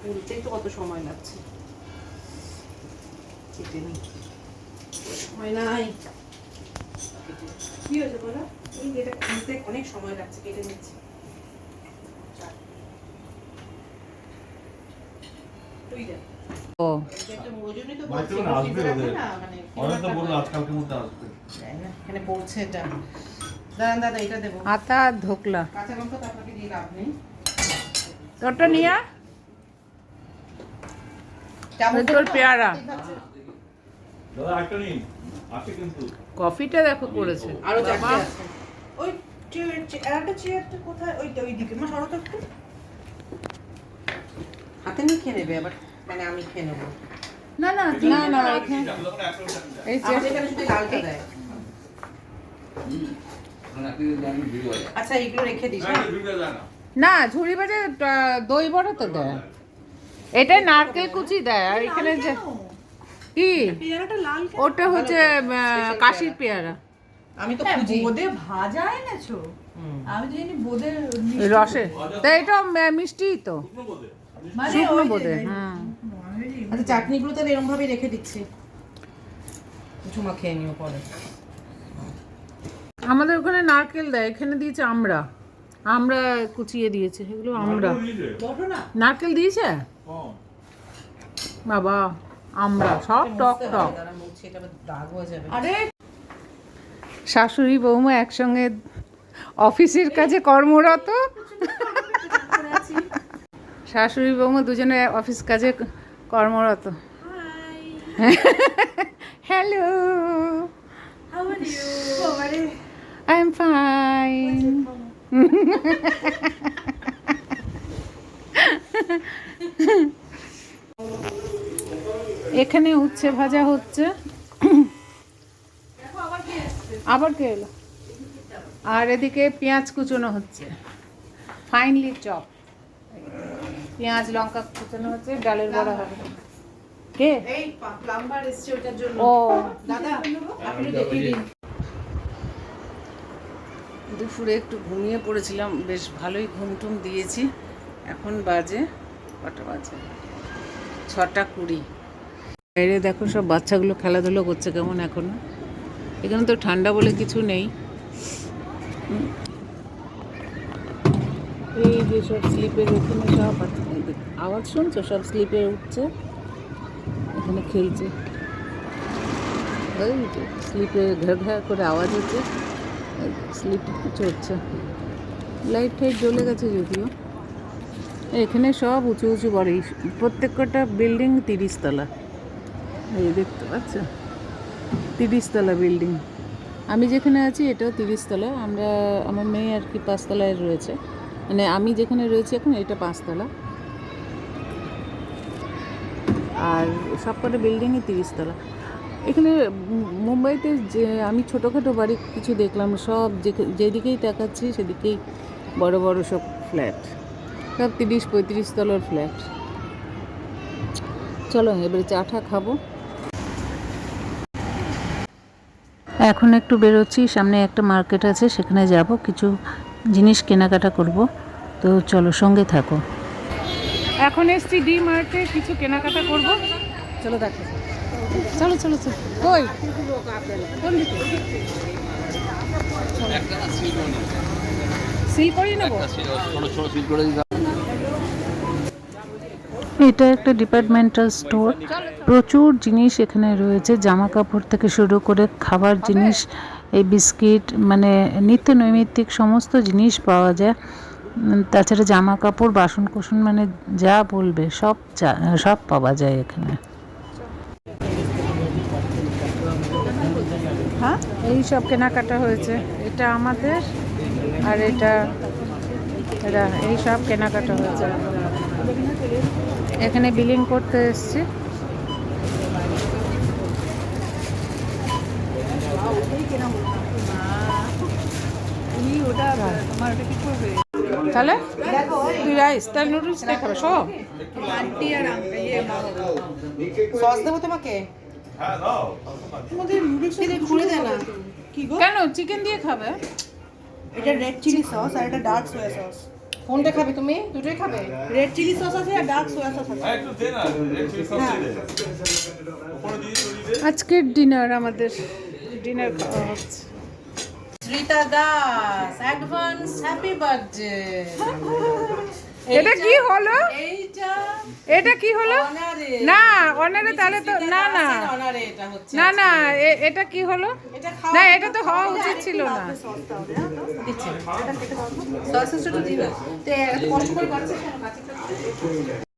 তুলতেই তো কত সময় লাগছে? কেটে নিই সময় নাই। কি হয়েছে বলো? এই যে এটা খুলতে অনেক সময় লাগছে কেটে নিচ্ছি। তুই যা। ও। মানে মানে এখানে এটা। দাঁড়ান দাদা এটা দেবো। আতা আর ধোকলা। কাঁচা লঙ্কা তো আপনাকে দিয়ে লাভ নেই। তোরটা নিয়ে পেয়ারা। কফিটা দেখো করেছে। আরও ওই চেয়ারটা কোথায়? ওইটা ওই দিকে মা সরো তো একটু। হাতে নিয়ে খেয়ে নেবে আবার। মানে আমি খেয়ে নেব। না না না না এখানে। এই যে শুধু লালটা দেয়। আচ্ছা এইগুলো রেখে দিস হ্যাঁ? না ঝুড়ি বাজে দই বড়া তো দেয়। এটা নারকেল কুচি দেয় আর এখানে যে কি? পেয়ারাটা লাল ওটা হচ্ছে কাশির পেয়ারা। আমি তো খুঁজি। বোদে ভাজা এনেছো? আমি তো জানি বোদে রসে। তা এটা আহ, মিষ্টিই তো। মানে শুকনো ওই যে- বোধে হুম আমি আচ্ছা চাটনিগুলো তাহলে এরকম ভাবে রেখে দিচ্ছি। ঝুমা খেয়ে নিও পরে। আমাদের ওখানে নারকেল দেয় এখানে দিয়েছে আমরা আমরা কুচিয়ে দিয়েছে এগুলো আমরা নারকেল দিয়েছে? বাবা আমরা সব টক টক। হবে, দাঁড়া, মুছি, এটা আবার দাগ হয়ে যাবে। আরে! শাশুড়ি বৌমা একসঙ্গে অফিসের কাজে কর্মরত। শাশুড়ি বৌমা দুজনে অফিস কাজে কর্মরত। Hello how are you I am fine এখানে উচ্ছে ভাজা হচ্ছে। আবার কে এলো? আর এদিকে পেঁয়াজ কুচোনো হচ্ছে। ফাইনলি চপ পেঁয়াজ লঙ্কা কুচোনো হচ্ছে ডালের বড়া হবে। কে? এই প্লাম্বার এসছে ওটার জন্য। ও। দাদা আপনি দেখিয়ে দিন দুপুরে একটু ঘুমিয়ে পড়েছিলাম। বেশ ভালোই ঘুম টুম দিয়েছি। এখন বাজে কটা বাজে? ছটা কুড়ি। বাইরে দেখো সব বাচ্চাগুলো খেলাধুলো করছে কেমন এখনও? এখানে তো ঠান্ডা বলে কিছু নেই। এই যে সব স্লিপের ওখানে সব আওয়াজ শুনছো? সব স্লিপে উঠছে? এখানে খেলছে। ওই স্লিপে ঘা ঘা করে আওয়াজ হচ্ছে। স্লিপ চড়ছে লাইট ফাইট জ্বলে গেছে যদিও। এখানে সব উঁচু উঁচু বাড়ি। প্রত্যেকটা বিল্ডিং তিরিশ তলা এই দেখতে পাচ্ছ তিরিশ তলা বিল্ডিং। আমি যেখানে আছি, এটাও তিরিশ তলা আমরা, আমার মেয়ে আর কি পাঁচতলায় রয়েছে। মানে আমি যেখানে রয়েছি এখন, এটা পাঁচতলা। আর সবকটা বিল্ডিংই তিরিশ তলা এখানে মুম্বাইতে যে আমি ছোটোখাটো বাড়ি কিছু দেখলাম, সব যেদিকেই তাকাচ্ছি, সেদিকেই বড় বড় সব ফ্ল্যাট। সব তিরিশ পঁয়ত্রিশ তলার ফ্ল্যাট। চলো, এবারে চা টা খাব। এখন একটু বেরোচ্ছি সামনে একটা মার্কেট আছে সেখানে যাব কিছু জিনিস কেনাকাটা করব। তো চলো সঙ্গে থাকো। এখন এসছি ডি মার্টে কিছু কেনাকাটা করব। চলো দেখো। চলো চলো চলো। কই? কোন দিকে? সিল করিয়ে নেব? এটা একটা ডিপার্টমেন্টাল স্টোর প্রচুর জিনিস এখানে রয়েছে জামা কাপড় থেকে শুরু করে খাবার জিনিস, এই বিস্কিট মানে নিত্য নৈমিত্তিক সমস্ত জিনিস পাওয়া যায়। তাছাড়া জামা কাপড় বাসন কোসন মানে যা বলবে, সব সব পাওয়া যায় এখানে। হ্যাঁ? এই সব কেনাকাটা হয়েছে। এটা আমাদের আর এটা এই সব কেনাকাটা হয়েছে এখানে বিলিং করতে এসছি। তাহলে তুই রাইস তাহলে নুডলস দিয়ে খাবে সব সস দেবো তোমাকে? হ্যাঁ কি কেন? চিকেন দিয়ে খাবে? এটা রেড চিলি সস আর এটা ডার্ক সোয়া সস কোনটা খাবে তুমি? দুটোই খাবে? রেড চিলি সস আছে আর ডার্ক সোয়া সস আছে। আর একটু দে না রেড চিলি সস দিয়ে দে। আজকের ডিনার আমাদের। ডিনার খাওয়া হচ্ছে। Rita Das advance happy birthday এটা কি হলো? এটা কি হলো? না অনারে তাহলে তো না না। না না এটা কি হলো? না এটা তো হওয়া উচিত ছিল না। দিচ্ছে।